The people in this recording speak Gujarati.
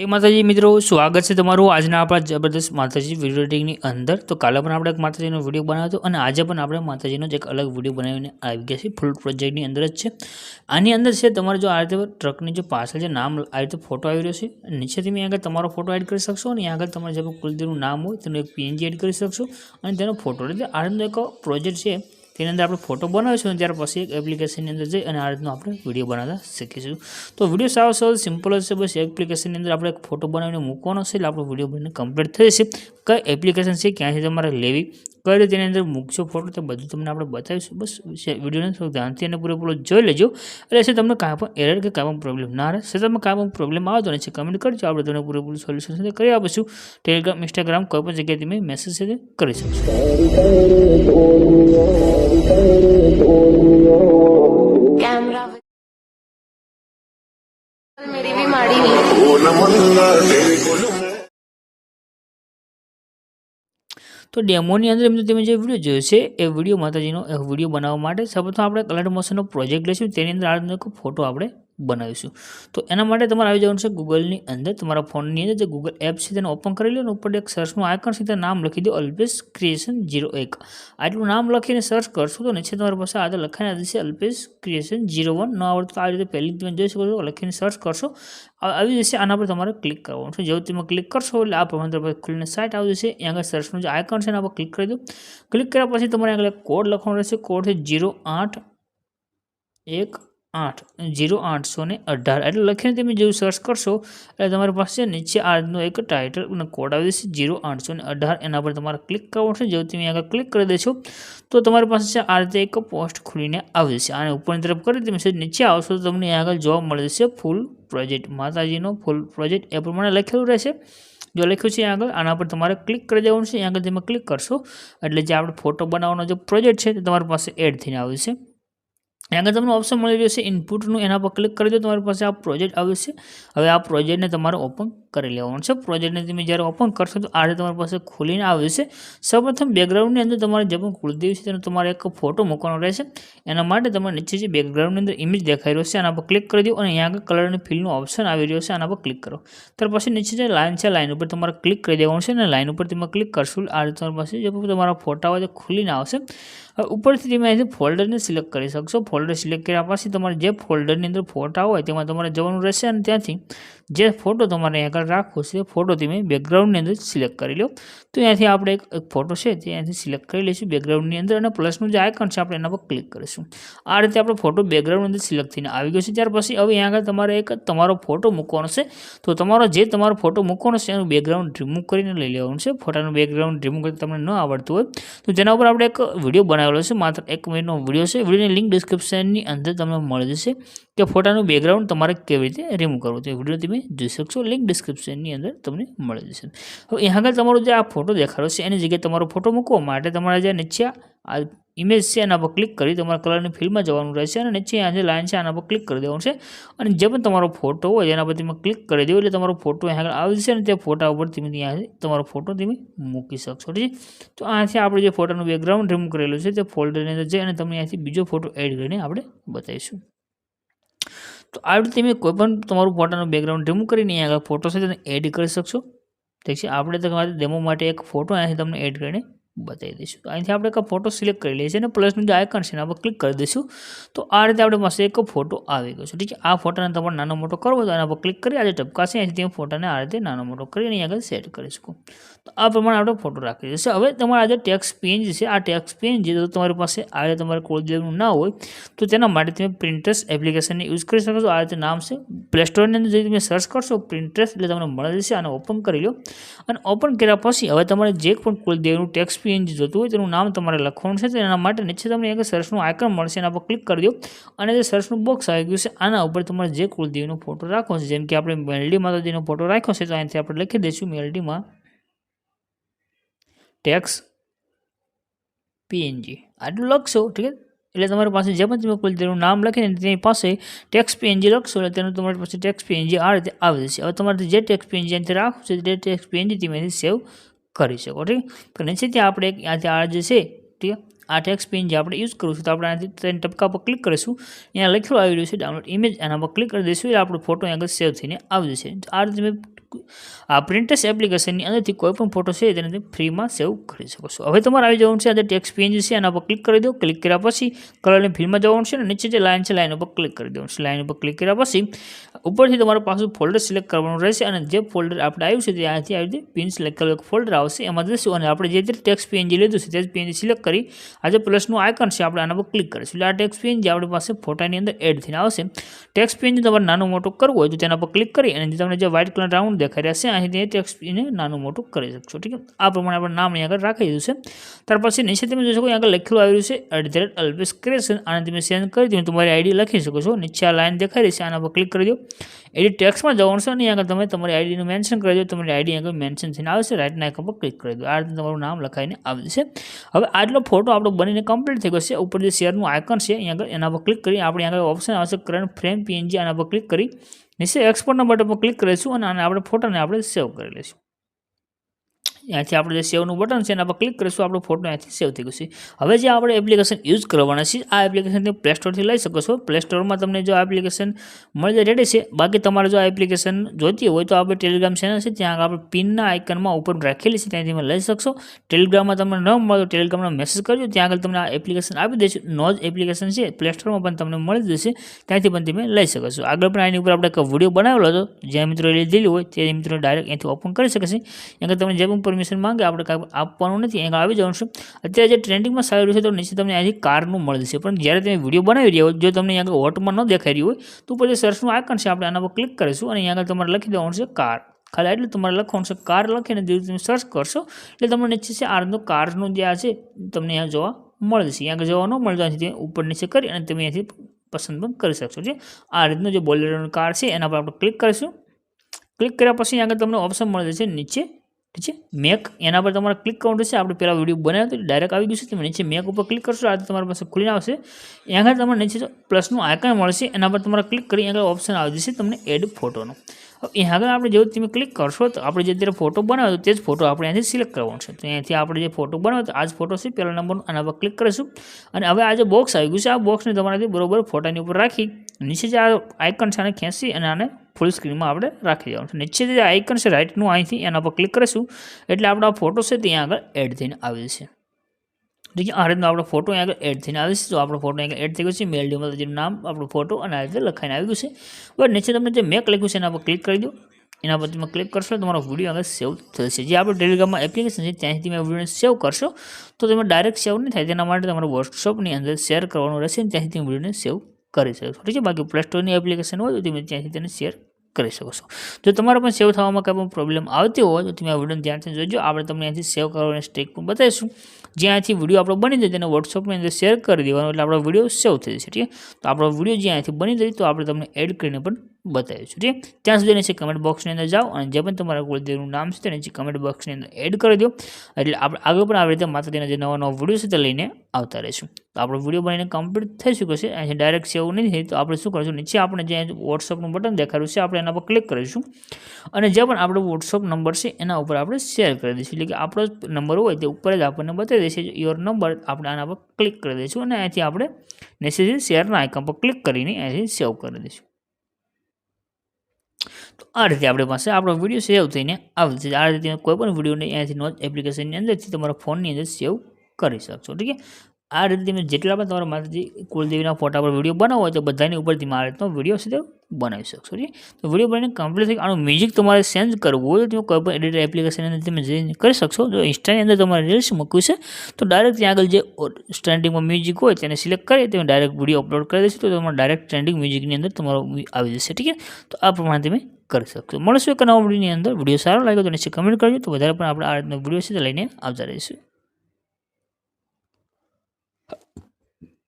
એ માતાજી, મિત્રો, સ્વાગત છે તમારું આજના આપણા જબરદસ્ત માતાજી વીડિયો એડિટિંગની અંદર. તો કાલે પણ આપણે એક માતાજીનો વીડિયો બનાવ્યો હતો અને આજે પણ આપણે માતાજીનો જ એક અલગ વીડિયો બનાવીને આવી ગયા છે ફૂલ પ્રોજેક્ટની અંદર જ છે. આની અંદર છે તમારે જો આ રીતે ટ્રકની જે પાછળ જે નામ આ રીતે ફોટો આવી રહ્યો છે, નીચેથી મેં આગળ તમારો ફોટો એડ કરી શકશો અને આગળ તમારે જે કુલદેવનું નામ હોય તેનું એક પીએનજી એડ કરી શકશો અને તેનો ફોટો એટલે આ એક પ્રોજેક્ટ છે. એની અંદર આપણે ફોટો બનાવીશું ત્યાર પછી એક એપ્લિકેશનની અંદર જઈ અને આ રીતનો આપણે વીડિયો બનાવતા શીખીશું. તો વીડિયો સાવ સાવ સિમ્પલ હશે બસ એપ્લિકેશનની અંદર આપણે ફોટો બનાવીને મૂકવાનો છે એટલે આપણો વીડિયો બનીને કમ્પ્લીટ થઈ જશે. કઈ એપ્લિકેશન છે, ક્યાંથી તમારે લેવી, કઈ રીતે અંદર મૂકશો ફોટો તે બધું તમને આપણે બતાવીશું. બસ વિડીયોને થોડું ધ્યાનથી અને પૂરેપૂરો જોઈ લેજો. એટલે છે, તમને કાંઈ પણ એરર કે કાંઈ પણ પ્રોબ્લેમ ના રહે, છે તમે કાંઈ પણ પ્રોબ્લેમ આવે તો નીચે કમેન્ટ કરજો. આપણે તમને પૂરેપૂરું સોલ્યુશન સાથે કરી આપીશું. ટેલિગ્રામ ઇન્સ્ટાગ્રામ કોઈ પણ જગ્યાએ તમે મેસેજ કરી શકશો मेरी भी माड़ी हुई તો ડેમોની અંદર એમને તમે જે વિડીયો જોયો છે એ વિડીયો માતાજીનો એ વિડીયો બનાવવા માટે સૌપ્રથમ આપણે કલર મોશનનો પ્રોજેક્ટ લઈશું તેની અંદર આ રીતનો એક ફોટો આપણે બનાવીશું. તો એના માટે તમારે આવી જવાનું છે ગૂગલની અંદર. તમારા ફોનની અંદર જે ગૂગલ એપ છે તેને ઓપન કરી લો અને ઉપર એક સર્ચનું આઇકન છે નામ લખી દો અલ્પેશ ક્રિએશન જીરો એક. આટલું નામ લખીને સર્ચ કરશો તો નીચે તમારી પાસે આગળ લખાઈને આવી જશે અલ્પેશ ક્રિએશન જીરો વન ન આવડતું તો આ રીતે પહેલી તમે જોઈ શકો છો. લખીને સર્ચ કરશો. આવી જશે. આના પર તમારે ક્લિક કરવાનું છે. જેવું તમે ક્લિક કરશો એટલે આ પ્રમાણે પાસે ખુલીને સાઇટ આવી જશે. અહીંયા આગળ સર્ચનું જે આઇકન છે એના પર ક્લિક કરી દો. ક્લિક કર્યા પછી તમારે આગળ કોડ લખવાનો રહેશે. કોડ છે જીરો આઠ એક આઠ, જીરો આઠસો ને અઢાર. એટલે લખીને તમે જેવું સર્ચ કરશો, એટલે તમારી પાસે નીચે આજનો એક ટાઇટલ અને કોડ આવી જશે, જીરો આઠસો ને અઢાર. એના પર તમારે ક્લિક કરવાનું છે. જેવું તમે આગળ ક્લિક કરી દેશો, તો તમારી પાસે છે આ રીતે એક પોસ્ટ ખુલીને આવી જશે. અને ઉપરની તરફ કરી તમે નીચે આવશો, તો તમને આગળ જોવા મળી જશે ફૂલ પ્રોજેક્ટ માતાજીનો ફૂલ પ્રોજેક્ટ એ પ્રમાણે લખેલું રહેશે. જો લખ્યું છે આગળ, આના પર તમારે ક્લિક કરી દેવાનું છે. આગળ તમે ક્લિક કરશો, એટલે જે આપણે ફોટો બનાવવાનો જે પ્રોજેક્ટ છે, તે તમારી પાસે એડ થઈને આવે છે આગળ તમને ઓપ્શન મળી રહ્યું છે ઇનપુટનું એના પર ક્લિક કરી દો. તમારી પાસે આ પ્રોજેક્ટ આવે છે હવે આ પ્રોજેક્ટને તમારે ઓપન કરી લેવાનું છે. પ્રોજેક્ટને તમે જ્યારે ઓપન કરશો તો આ તમારી પાસે ખોલીને આવ્યું છે. સૌપ્રથમ બેકગ્રાઉન્ડની અંદર તમારે જે પણ કુળદેવ છે તેનો તમારે એક ફોટો મૂકવાનો રહેશે. એના માટે તમારે નીચે જે બેકગ્રાઉન્ડની અંદર ઇમેજ દેખાઈ રહ્યો છે આના પર ક્લિક કરી દો અને અહીંયા આગળ કલર અને ફિલનો ઓપ્શન આવી રહ્યો છે આના પર ક્લિક કરો. ત્યાર પછી નીચે જે લાઇન છે લાઇન ઉપર તમારે ક્લિક કરી દેવાનું છે અને લાઇન ઉપર તમે ક્લિક કરશો આ રીતે તમારી પાસે જે તમારા ફોટા હોય તે ખુલીને આવશે. ઉપરથી તમે અહીંથી ફોલ્ડરને સિલેક્ટ કરી શકશો. ફોલ્ડર સિલેક્ટ કર્યા પછી તમારે જે ફોલ્ડરની અંદર ફોટા હોય તેમાં તમારે જવાનું રહેશે અને ત્યાંથી જે ફોટો તમારે અહીં આગળ રાખવો છે ફોટો તમે બેકગ્રાઉન્ડની અંદર સિલેક્ટ કરી લો તો અહીંયાથી આપણે એક ફોટો છે, તે અહીંયાથી સિલેક્ટ કરી લઈશું બેકગ્રાઉન્ડની અંદર અને પ્લસનું જે આઇકન છે, આપણે એના પર ક્લિક કરીશું. આ રીતે આપણો ફોટો બેકગ્રાઉન્ડ અંદર સિલેક્ટ થઈને આવી ગયો છે. ત્યાર પછી હવે અહીંયા આગળ તમારે એક તમારો ફોટો મૂકવાનો છે. તો તમારો જે તમારો ફોટો મૂકવાનો છે, એનું બેકગ્રાઉન્ડ રિમૂવ કરીને લઈ લેવાનું છે. ફોટાનું બેકગ્રાઉન્ડ રિમૂવ કરી તમને ન આવડતું હોય. તો તેના ઉપર આપણે એક વીડિયો બનાવેલો છે. માત્ર એક મિનિટનો વીડિયો છે. વિડીયોની લિંક ડિસ્ક્રિપ્શનની અંદર તમને મળી જશે. કે ફોટાનું બેકગ્રાઉન્ડ તમારે કેવી રીતે રિમૂવ કરવું તે વીડિયો તમે જોઈ શકશો. લિંક ડિસ્ક્રિપ્શનની અંદર તમને મળી જશે. હવે એ આગળ તમારો જે આ ફોટો દેખાડો છે, એની જગ્યાએ તમારો ફોટો મૂકવા માટે તમારે જે નીચે આ ઇમેજ છે, એના પર ક્લિક કરી તમારા કલરની ફિલ્ડમાં જવાનું રહેશે અને નીચે આ જે લાઇન છે, આના પર ક્લિક કરી દેવાનું છે. અને જે પણ તમારો ફોટો હોય એના પર તમે ક્લિક કરી દો એટલે તમારો ફોટો અહીં આગળ આવી જશે અને તે ફોટા ઉપર તમે ત્યાં તમારો ફોટો તમે મૂકી શકશો. ઠીક છે? તો આથી આપણે જે ફોટાનું બેકગ્રાઉન્ડ રિમૂવ કરેલું છે, તે ફોલ્ડરની અંદર જઈ અને તમને અહીંથી બીજો ફોટો એડ કરીને આપણે બતાવીશું. તો આવી રીતે તમે કોઈપણ તમારું ફોટાનું બેકગ્રાઉન્ડ રિમૂવ કરીને અહીંયા આગળ ફોટો છે, તમે એડ કરી શકશો. ઠીક છે? આપણે તમારે ડેમો માટે એક ફોટો અહીંયાથી તમને એડ કરીને બતાવી દઈશું. અહીંથી આપણે એક ફોટો સિલેક્ટ કરી લઈએ છીએ અને પ્લસનું જે આઇકન છે એના પર ક્લિક કરી દઈશું. તો આ રીતે આપણે પાસે એક ફોટો આવી ગયો છે. ઠીક છે? આ ફોટાને તમારે નાનો મોટો કરવો તો એના પર ક્લિક કરી આજે ટપકાશે અહીંથી ફોટાને આ રીતે નાનો મોટો કરીને અહીં આગળ સેટ કરી શકો. તો આ પ્રમાણે આપણે ફોટો રાખી દઈશું. હવે તમારા જે ટેક્સ પેજ છે, આ ટેક્સ પેન જે તમારી પાસે આ રીતે તમારે કોલદેવનું ના હોય, તો તેના માટે તમે પ્રિન્ટર્સ એપ્લિકેશનને યુઝ કરી શકો છો. આ રીતે નામ છે પ્લે સ્ટોરની અંદર જઈ તમે સર્ચ કરશો પ્રિન્ટર્સ એટલે તમને મળી જશે. આને ઓપન કરી લો. અને ઓપન કર્યા પછી હવે તમારે જે પણ કુલદેવનું ટેક્સ પીએનજી જોતું હોય, તેનું નામ તમારે લખવાનું છે તેના માટે નીચે તમને એક સર્ચનું આઇકન મળશે, એના પર ક્લિક કરી દો અને જે સર્ચનું બોક્સ આવી ગયું છે, આના ઉપર તમારે જે કુલદેવીનો ફોટો રાખવો છે, જેમ કે આપણે મેલડી માતાજીનો ફોટો રાખ્યો છે, તો અહીંથી આપણે લખી દઈશું મેલડીમાં ટેક્સ પીએનજી આટલું લખશો, ઠીક છે? એટલે તમારી પાસે જે પણ તમે કુલદેવનું નામ લખીને તેની પાસે ટેક્સ પીએનજી લખશો, એટલે તેનું તમારી પાસે ટેક્સ પીએનજી આ રીતે આવી જશે. હવે તમારે જે ટેક્સ પીએનજી અહીંથી રાખવું છે, તે ટેક્સ પીએનજી તમે સેવ કરી શકો, ઠીક? તો નીચેથી આપણે આથી આ જે છે, ઠીક? આ ટેક્સ પેન જે આપણે યુઝ કરું છું તો આપણે આનાથી ત્રણ ટપકા પર ક્લિક કરીશું. અહીંયા લખેલું આવી રહ્યું છે ડાઉનલોડ ઇમેજ એના પર ક્લિક કરી દઈશું એટલે આપણો ફોટો આગળ સેવ થઈને આવી જશે. આ રીતે તમે આ પ્રિન્ટેસ એપ્લિકેશનની અંદરથી કોઈ પણ ફોટો છે, તેને તમે ફ્રીમાં સેવ કરી શકો છો. હવે તમારે આવી જવાનું છે આજે ટેક્સ પિન છે, એના પર ક્લિક કરી દો. ક્લિક કર્યા પછી કલરની ફિલ્મમાં જવાનું છે ને, નીચે જે લાઇન છે લાઇન ઉપર ક્લિક કરી દેવાનું છે. લાઇન ઉપર ક્લિક કર્યા પછી ઉપરથી તમારું પાછું ફોલ્ડર સિલેક્ટ કરવાનું રહેશે અને જે ફોલ્ડર આપણે આવ્યું છે ત્યાંથી આવી રીતે પિન સિલેક્ટ કરેલું એક ફોલ્ડર આવશે. એમાં જશું અને આપણે જે ટેક્સ પીએનજી લીધું છે તે જ પીએનજી સિલેક્ટ કરી આ જે પ્લસનું આઇકન છે આપણે આના પર ક્લિક કરીશું. એટલે આ ટેક્સ પીએનજી આપણી પાસે ફોટાની અંદર એડ થઈને આવશે. ટેક્સ પીએનજી તમારે નાનું મોટું કરવું હોય તો તેના પર ક્લિક કરી અને તમને જે વ્હાઇટ કલર રાઉન્ડ દેખાઈ રહ્યા છે અહીંથી ટેક્સ પીને નાનું મોટું કરી શકશો. ઠીક છે? આ પ્રમાણે આપણે નામ અહીં આગળ રાખી દીધું છે. ત્યાર પછી નીચે તમે જોશો અહીં આગળ લખેલું આવ્યું છે at the rate Alpesh creation આને તમે સેન્ડ કરી દો તમારી આઈડી લખી શકો છો. નીચે આ લાઈન દેખાઈ રહી છે. આના પર ક્લિક કરી દો. એડિટ ટેક્સમાં જવાનું છે અને આગળ તમે તમારી આઈડીનું મેન્શન કરી દો, તમારી આઈડી આગળ મેન્શન થઈને આવશે રાઇટના આઇકન પર ક્લિક કરી દો. આ રીતે તમારું નામ લખાઈને આવી જશે. હવે આટલો ફોટો આપણો બનીને કમ્પ્લીટ થઈ ગયો છે. ઉપર જે શેરનું આઇકન છે, અહીંયા આગળ એના પર ક્લિક કરી, આપણે આગળ ઓપ્શન આવશે કરંટ ફ્રેમ પીએનજી આના પર ક્લિક કરી. નીચે એક્સપોર્ટના બટન પર ક્લિક કરીશું અને આને આપણે ફોટોને આપણે સેવ કરી લઈશું. ત્યાંથી આપણે જે સેવનું બટન છે એના પર ક્લિક કરીશું, આપણો ફોટો અહીંયાથી સેવ થઈ ગયો છે. હવે જે આપણે એપ્લિકેશન યુઝ કરવાના છે આ એપ્લિકેશન તમે પ્લે સ્ટોરથી લઈ શકો છો. પ્લે સ્ટોરમાં તમને જો આ એપ્લિકેશન મળી જાય રેડી છે. બાકી તમારે જો આ એપ્લિકેશન જોઈતી હોય તો આપણે ટેલિગ્રામ ચેનલ છે, ત્યાં આપણે પિનના આઇકનમાં ઉપર રાખેલી છે, ત્યાંથી તમે લઈ શકશો. ટેલિગ્રામમાં તમને ન મળે તો ટેલિગ્રામનો મેસેજ કરજો. ત્યાં આગળ તમને આ એપ્લિકેશન આપી દેશે નોજ એપ્લિકેશન છે પ્લે સ્ટોરમાં પણ તમને મળી જશે. ત્યાંથી પણ તમે લઈ શકો છો. આગળ પણ આની ઉપર આપણે એક વીડિયો બનાવેલો હતો. જે મિત્રો લીધેલી હોય, તે મિત્રો ડાયરેક્ટ અહીંથી ઓપન કરી શકે છે. આગળ તમને જે પણ પરમિશન માંગે, આપણે કાંઈ આપવાનું નથી, અહીં આવી જવાનું છે. અત્યારે જે ટ્રેન્ડિંગમાં સારું રહ્યું છે તો નીચે તમને અહીંથી કારનું મળી જશે. પણ જ્યારે તમે વીડિયો બનાવી રહ્યા હોય જો તમને અહીંયા આગળ હોટમાં ન દેખાઈ રહ્યું હોય, તો પછી સર્ચનું આઇકન છે, આપણે આના પર ક્લિક કરીશું અને અહીંયા આગળ તમારે લખી દેવાનું છે કાર ખાલી એટલે તમારે લખવાનું છે કાર લખીને જે તમે સર્ચ કરશો, એટલે તમને નીચે છે આ રીતનું કારનું જે આ છે, તમને અહીંયા જોવા મળશે અહીંયા આગળ જોવા ન મળે તો ઉપર નીચે કરી અને તમે અહીંયાથી પસંદ પણ કરી શકશો. જે આ રીતનું જે બોલેરોનું કાર છે, એના પર આપણે ક્લિક કરીશું. ક્લિક કર્યા પછી આગળ તમને ઓપ્શન મળે છે નીચે ઠીક છે? મેક એના પર તમારે ક્લિક કરવાનું રહેશે આપણે પહેલાં વીડિયો બનાવ્યો હતો ડાયરેક્ટ આવી ગયું છે. તમે નીચે મેક ઉપર ક્લિક કરશો આ તમારી પાસે ખુલીને આવશે. ત્યાં આગળ તમારે નીચે પ્લસનું આઇકન મળશે, એના પર તમારે ક્લિક કરી આગળ ઓપ્શન આવી જશે તમને એડ ફોટોનો હવે આગળ આપણે જેવું તમે ક્લિક કરશો તો આપણે જે અત્યારે ફોટો બનાવ્યો તે જ ફોટો આપણે અહીંથી સિલેક્ટ કરવાનો છે. તો અહીંયાથી આપણે જે ફોટો બનાવ્યો તો આ જ ફોટો છે, પહેલા નંબરનો આના પર ક્લિક કરીશું. અને હવે આ જે બોક્સ આવી ગયું છે, આ બોક્સને તમારાથી બરોબર ફોટાની ઉપર રાખી, નીચે જે આ આઇકન છે આને ખેંચી અને આને ફૂલ સ્ક્રીનમાં આપણે રાખી દેવાનું છે. નીચે જે આઇકન છે રાઇટનું અહીંથી એના પર ક્લિક કરીશું. એટલે આપણો આ ફોટો છે ત્યાં આગળ એડ થઈને આવી જશે ઠીક છે આ રીતનો આપણો ફોટો અહીંયા આગળ એડ થઈને આવે છે તો આપણો ફોટો આગળ એડ થઈ ગયો છે મેલ ડીમાં જે નામ આપણો ફોટો અને આ રીતે લખાઈને આવી ગયું છે બટ નીચે તમને જે મેક લખ્યું છે એના પર ક્લિક કરી દો એના પર તમે ક્લિક કરશો તમારો વીડિયો આગળ સેવ થશે જે આપણે ટેલિગ્રામમાં એપ્લિકેશન છે ત્યાંથી તમે વિડીયોને સેવ કરશો તો તમે ડાયરેક્ટ સેવ નહીં થાય તેના માટે તમારે વોટ્સઅપની અંદર શેર કરવાનું રહેશે ત્યાંથી તમે વિડીયોને સેવ કરી શકો ઠીક છે બાકી પ્લે સ્ટોરની એપ્લિકેશન હોય તો તમે ત્યાંથી તેને શેર કરી શકો છો. જો તમારે પણ સેવ થવામાં કંઈ પણ પ્રોબ્લેમ આવતી હોય, તો તમે આ વીડિયો ધ્યાનથી જોજો. આપણે તમને અહીંથી સેવ કરવાની સ્ટેક પણ બતાવીશું. જ્યાંથી વીડિયો આપણો બની જાય, તેને વોટ્સઅપની અંદર શેર કરી દેવાનો, એટલે આપણો વીડિયો સેવ થઈ જશે, ઠીક તો આપણો વીડિયો જ્યાંથી બની જાય, તો આપણે તમને એડ કરીને પણ બતાવીશું ઠીક? ત્યાં સુધી નીચે કમેન્ટ બોક્સની અંદર જાઓ અને જે પણ તમારા કુળદેવનું નામ છે તે નીચે કમેન્ટ બોક્સની અંદર એડ કરી દો. એટલે આપણે આગળ પણ આવી રીતે માતાજીના જે નવા નવા વીડિયો છે તે લઈને આવતા રહીશું. તો આપણો વીડિયો બનીને કમ્પ્લીટ થઈ ચૂક્યો છે. અહીંયા ડાયરેક્ટ સેવ નહીં થઈ તો આપણે શું કરીશું? નીચે આપણે જે વોટ્સઅપનું બટન દેખાડ્યું છે, આપણે એના પર ક્લિક કરીશું. અને જે પણ આપણો વોટ્સઅપ નંબર છે એના ઉપર આપણે શેર કરી દઈશું. એટલે કે આપણો નંબર હોય તે ઉપર જ આપણને બતાવી દેશે યોર નંબર આપણે આના પર ક્લિક કરી દઈશું અને અહીંથી આપણે મેસેજ શેરના આઇકન પર ક્લિક કરીને અહીંથી સેવ કરી દઈશું. તો આ રીતે આપણી પાસે આપણો વીડિયો સેવ થઈને આવશે આ રીતે કોઈ પણ વિડીયોને અહીંયાથી નોટ એપ્લિકેશનની અંદરથી તમારા ફોનની અંદર સેવ કરી શકશો. ઠીક છે? આ રીતે તમે જેટલા પણ તમારા માતાજી કુલદેવીના ફોટા પર વીડિયો બનાવો હોય તો બધાની ઉપરથી આ રીતનો વીડિયો તે બનાવી શકશો ઠીક તો વીડિયો બનાવીને કમ્પ્લીટ થઈ, આનું મ્યુઝિક તમારે ચેન્જ કરવું હોય તો તમે કોઈ પણ એડિટર એપ્લિકેશન તમે જઈને કરી શકશો. જો ઇન્સ્ટાની અંદર તમારે રીલ્સ મૂક્યું છે, તો ડાયરેક્ટ ત્યાં આગળ જે સ્ટેન્ડિંગમાં મ્યુઝિક હોય તેને સિલેક્ટ કરી તમે ડાયરેક્ટ વીડિયો અપલોડ કરી દેશો, તો તમારે ડાયરેક્ટ ટ્રેન્ડિંગ મ્યુઝિકની અંદર તમારો આવી જશે, ઠીક છે? તો આ પ્રમાણે તમે કરી શકશો. મળશું એક નવા વિડીયોની અંદર. વીડિયો સારો લાગ્યો તો નીચે કમેન્ટ કરજો, તો વધારે પણ આપણે આ રીતનો વીડિયો છે લઈને આવતા રહીશું.